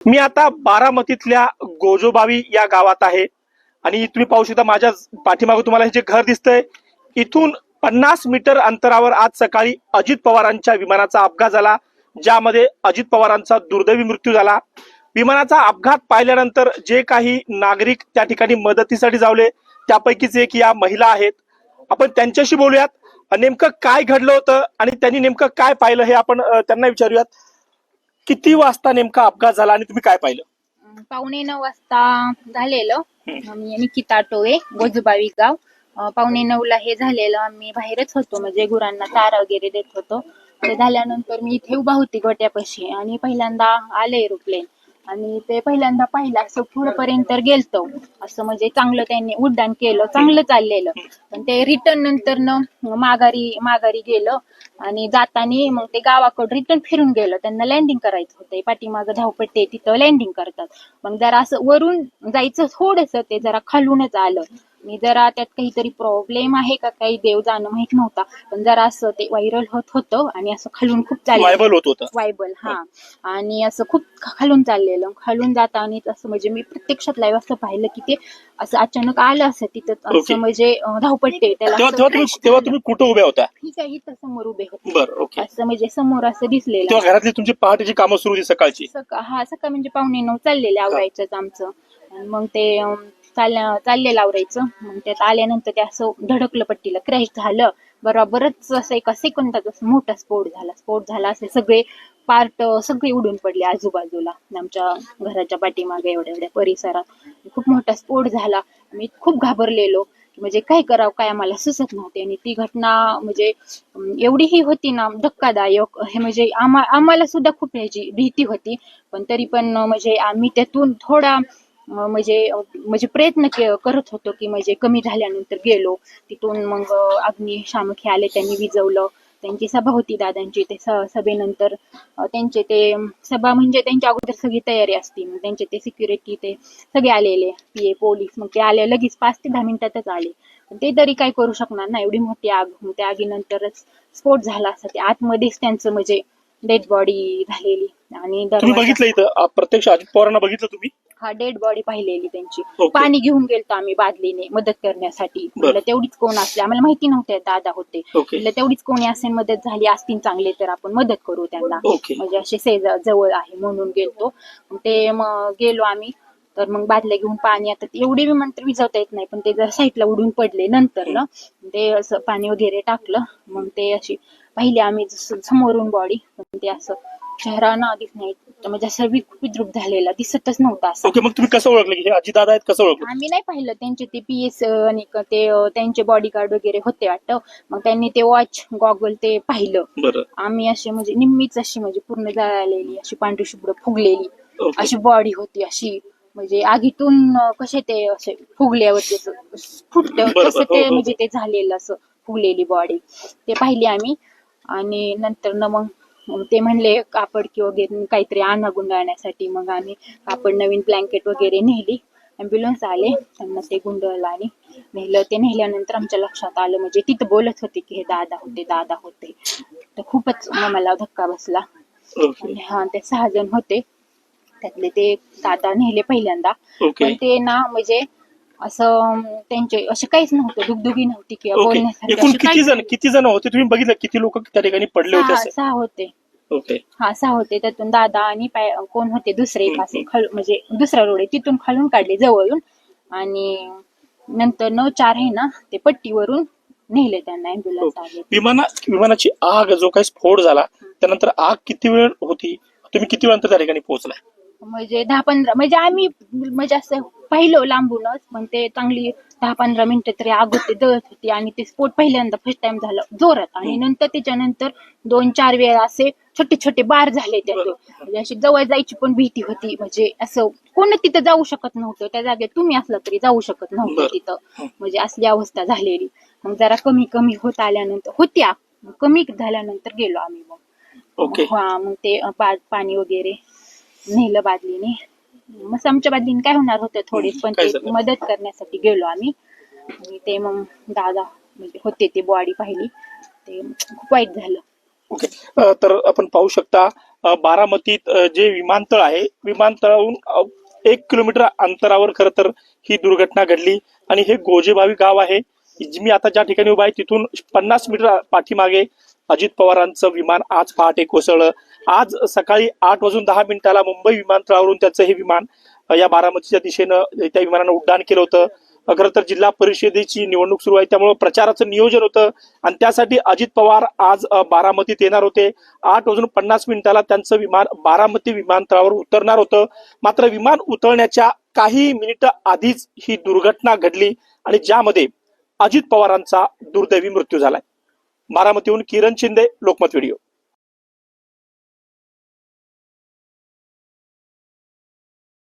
मी आता बारामतीतल्या गोजोबावी या गावात आहे. आणि तुम्ही पाहू शकता माझ्या पाठीमागे तुम्हाला हे जे घर दिसतंय इथून पन्नास मीटर अंतरावर आज सकाळी अजित पवारांच्या विमानाचा अपघात झाला ज्यामध्ये अजित पवारांचा दुर्दैवी मृत्यू झाला. विमानाचा अपघात पाहिल्यानंतर जे काही नागरिक त्या ठिकाणी मदतीसाठी जावले त्यापैकीच एक या महिला आहेत. आपण त्यांच्याशी बोलूयात नेमकं काय घडलं होतं आणि त्यांनी नेमकं काय पाहिलं हे आपण त्यांना विचारूयात. किती वाजता नेमका अपघात झाला आणि तुम्ही काय पाहिलं? अं, पावणे नऊ वाजता झालेलं. आम्ही निकिता टोळे गोजूबावी गाव. अं, पावणे नऊला हे झालेलं. आम्ही बाहेरच होतो म्हणजे गुरांना चारा वगैरे देत होतो. ते झाल्यानंतर मी इथे उभा होती गोट्यापाशी आणि पहिल्यांदा आले एरोप्लेन आणि ते पहिल्यांदा पाहिलं असं पुढपर्यंत गेलतो. असं म्हणजे चांगलं त्यांनी उड्डाण केलं चांगलं चाललेलं. पण ते रिटर्न नंतर न माघारी माघारी गेलं आणि जाताना मग ते गावाकडे रिटर्न फिरून गेलं. त्यांना लँडिंग करायचं होतं. पाठीमागं धावपट्टी तिथं लँडिंग करतात. मग जरा असं वरून जायचं थोडस ते जरा खालूनच आलं. मी जरा त्यात काहीतरी प्रॉब्लेम आहे का? काही देव जाणं माहीत नव्हता. पण जरा असं ते व्हायरल होत होतं आणि असं खालून खूप चाललं वायबल होत होतं. वायबल हा. आणि असं खूप खालून चाललेलं. खालून जाताना असं म्हणजे मी प्रत्यक्षात लाईव्ह असं पाहिलं की ते असं अचानक आलं असं तिथं. असं म्हणजे धावपट्टे त्याला तेव्हा तुम्ही कुठं उभ्या होत्या? ठीक आहे इथं समोर उभे होते. असं म्हणजे समोर असं दिसलेलं. घरातली तुमची पहाटेची कामं सुरू होती सकाळची? सका हा सकाळ म्हणजे पावणे नऊ चाललेले आवरायचंच आमचं. आणि मग ते अं, चाल चाललेलं आवरायचं मग त्यात आल्यानंतर ते असं धडकलं पट्टीला. क्रॅश झालं. बरोबरच असं एका सेकंदात मोठा स्फोट झाला. स्फोट झाला असे सगळे पार्ट सगळे उडून पडले आजूबाजूला. आमच्या घराच्या पाठीमागे एवढ्या एवढ्या परिसरात. खूप मोठा स्फोट झाला. मी खूप घाबरलेलो. म्हणजे काय करावं काय आम्हाला सुचत नव्हते. आणि ती घटना म्हणजे एवढी ही होती ना धक्कादायक. हे म्हणजे आम्हा आम्हाला सुद्धा खूप ह्याची भीती होती. पण तरी पण म्हणजे आम्ही त्यातून थोडा म्हणजे म्हणजे प्रयत्न करत होतो की म्हणजे कमी झाल्यानंतर गेलो. तिथून मग अं, अग्निशामक हे आले त्यांनी विजवलं. त्यांची सभा होती दादांची. ते सभेनंतर त्यांचे ते सभा म्हणजे त्यांच्या अगोदर सगळी तयारी असते. मग त्यांचे ते सिक्युरिटी ते सगळे आलेले. पीए पोलीस मग ते आले. लगेच पाच ते दहा मिनिटातच आले. ते तरी काय करू शकणार ना. एवढी मोठी आग. मग त्या आगीनंतरच स्फोट झाला असता ते आतमध्येच त्यांचं म्हणजे डेड बॉडी झालेली. आणि बघितलं इथं? प्रत्यक्ष अजित पवारांना बघितलं तुम्ही? हा डेड बॉडी पाहिलेली त्यांची. पाणी घेऊन गेलतो आम्ही बादलीने मदत करण्यासाठी. म्हणलं तेवढीच कोण असले आम्हाला माहिती नव्हते दादा होते. म्हणलं तेवढीच कोणी असेल मदत झाली असतील चांगले तर आपण मदत करू त्यांना. म्हणजे असे शेज जवळ आहे म्हणून गेलतो. ते मग गेलो आम्ही. तर मग बादल्या घेऊन पाणी आता एवढे विमान तर विजवता येत नाही पण ते जर साईडला उडून पडले नंतर ना. ते असं पाणी वगैरे टाकलं. मग ते अशी पाहिले आम्ही जसं समोरून बॉडी पण ते असं चेहरा ना दिस नाही म्हणजे असं विद्रूप झालेला दिसतच नव्हता असं. ओके मग तुम्ही कसं ओळखलं? की हे अजितदादा आहेत कसं ओळखलं? आम्ही नाही पाहिलं. त्यांचे ते पी एस आणि क- ते अं, त्यांचे बॉडीगार्ड वगैरे होते वाटतं. मग त्यांनी ते वॉच गॉगल ते पाहिलं. बरं. आम्ही अशी म्हणजे निम्मीच अशी म्हणजे पूर्ण जळालेली अशी पांढरी शुभ्र फुगलेली. ओके. अशी बॉडी होती अशी. म्हणजे आगीतून अं, कसे ते असे फुगल्यावरती असं फुटत. बरोबर. तसं हो, ते हो. म्हणजे ते झालेलं असं फुगलेली बॉडी ते पाहिली आम्ही. आणि नंतर न मग ते म्हणले कापड की वगैरे काहीतरी आणा गुंडाळण्यासाठी मग आम्ही कापड नवीन ब्लँकेट वगैरे नेली. अँब्युलन्स आले त्यांना ते गुंडळलं आणि नेलं. ते नेल्यानंतर आमच्या लक्षात आलं म्हणजे तिथं बोलत होते की हे दादा होते दादा होते. तर खूपच मला धक्का बसला. आणि हा ते सहा जण होते. त्यातले ते दादा नेले पहिल्यांदा. पण ते ना म्हणजे असं त्यांचे असे काहीच नव्हतं दुगदुगी नव्हती किंवा ओके एकूण किती जण किती जण होते? तुम्ही बघितलं किती लोक त्या ठिकाणी पडले होते सहा असे? सहा होते. ओके हा सहा होते. त्यातून दादा आणि पाय कोण होते? दुसरे हम्म, खाल म्हणजे दुसरा रोड आहे. तिथून खालून काढले जवळून. आणि नंतर न चार आहे ना ते पट्टीवरून नेले त्यांना अँब्युलन्स आले. विमाना विमानाची आग जो काही स्फोट झाला त्यानंतर आग किती वेळ होती? तुम्ही किती वेळानंतर त्या ठिकाणी पोहोचलाय? म्हणजे दहा पंधरा म्हणजे आम्ही म्हणजे असं पाहिलं लांबूनच पण ते चांगली दहा पंधरा मिनिटं तरी आग होते जळत होती आणि ते स्फोट पहिल्यांदा फर्स्ट टाइम झालं जोरात. आणि नंतर त्याच्यानंतर दोन चार वेळा असे छोटे छोटे बार झाले त्यातून म्हणजे अशी जवळ जायची पण भीती होती म्हणजे असं कोण तिथं जाऊ शकत नव्हतं. त्या जागेत तुम्ही असला तरी जाऊ शकत नव्हतं. तिथं. म्हणजे असली अवस्था झालेली. मग जरा कमी कमी होत आल्यानंतर होत्या. कमी झाल्यानंतर गेलो आम्ही मग. ओके हा मग ते पाणी वगैरे. नेलं बादलीने. मग आमच्या बादलीने काय होणार होतं थोडे पण ते? मदत करण्यासाठी गेलो आम्ही. आणि ते मग दादा म्हणजे होते ते बॉडी पाहिली. ते खूप वाईट झालं. ओके. तर आपण पाहू शकता बारामतीत जे विमानतळ आहे विमानतळाहून एक किलोमीटर अंतरावर खरं तर ही दुर्घटना घडली. आणि हे गोजेबावी गाव आहे. मी आता ज्या ठिकाणी उभा आहे तिथून पन्नास मीटर पाठीमागे अजित पवारांचं विमान आज पहाटे कोसळलं. आज सकाळी आठ वाजून दहा मिनिटाला मुंबई विमानतळावरून त्याचं हे विमान या बारामतीच्या दिशेनं त्या विमानानं उड्डाण केलं होतं. खरं तर जिल्हा परिषदेची निवडणूक सुरू आहे त्यामुळे प्रचाराचं नियोजन होतं. आणि त्यासाठी अजित पवार आज बारामतीत येणार होते. आठ वाजून पन्नास मिनिटाला त्यांचं विमान बारामती विमानतळावर उतरणार होतं. मात्र विमान उतरण्याच्या काही मिनिटं आधीच ही दुर्घटना घडली आणि ज्यामध्ये अजित पवारांचा दुर्दैवी मृत्यू झालाय. बारामतीहून किरण शिंदे लोकमत व्हिडिओ.